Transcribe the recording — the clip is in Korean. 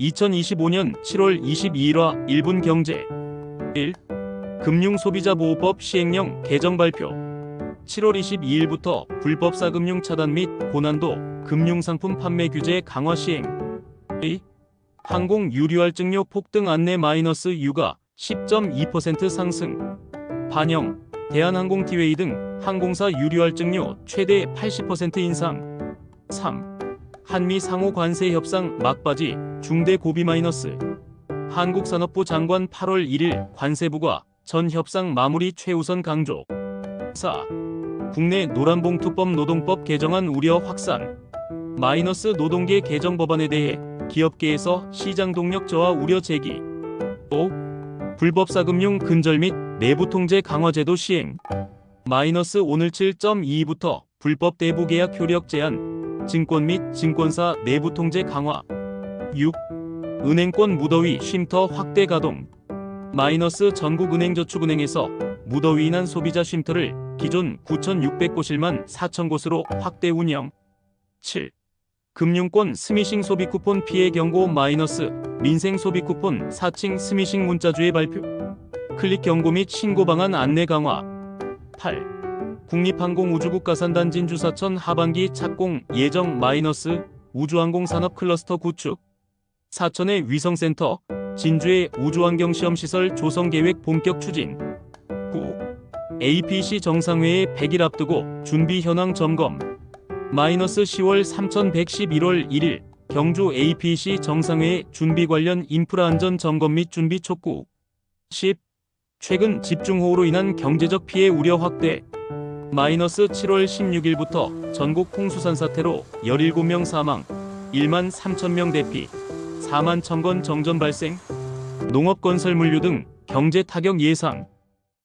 2025년 7월 22일화 1분 경제 1. 금융소비자보호법 시행령 개정 발표 7월 22일부터 불법 사금융 차단 및 고난도 금융상품 판매 규제 강화 시행 2. 항공 유료할증료 폭등 안내 마이너스 유가 10.2% 상승 반영 대한항공티웨이 등 항공사 유료할증료 최대 80% 인상 3. 한미 상호 관세 협상 막바지 중대 고비 마이너스. 한국산업부 장관 8월 1일 관세부가 전 협상 마무리 최우선 강조. 4. 국내 노란봉투법 노동법 개정안 우려 확산. 마이너스 노동계 개정 법안에 대해 기업계에서 시장 동력 저하 우려 제기. 5. 불법 사금융 근절 및 내부 통제 강화 제도 시행. 마이너스 오늘 7.22부터 불법 대부 계약 효력 제한 증권 및 증권사 내부 통제 강화 6. 은행권 무더위 쉼터 확대 가동 마이너스 전국은행저축은행에서 무더위 인한 소비자 쉼터를 기존 9,600곳일만 4,000곳으로 확대 운영 7. 금융권 스미싱 소비 쿠폰 피해 경고 마이너스 민생 소비 쿠폰 4층 스미싱 문자주의 발표 클릭 경고 및 신고 방안 안내 강화 8. 국립항공우주국 가산단 진주사천 하반기 착공 예정 마이너스 우주항공 산업 클러스터 구축. 사천의 위성센터 진주의 우주환경시험시설 조성계획 본격 추진. 9. APC 정상회의 100일 앞두고 준비 현황 점검. 마이너스 10월 3111월 1일 경주 APC 정상회의 준비 관련 인프라 안전 점검 및 준비 촉구. 10. 최근 집중호우로 인한 경제적 피해 우려 확대 마이너스 7월 16일부터 전국 홍수산 사태로 17명 사망 1만 3천 명 대피 4만 천 건 정전 발생 농업 건설 물류 등 경제 타격 예상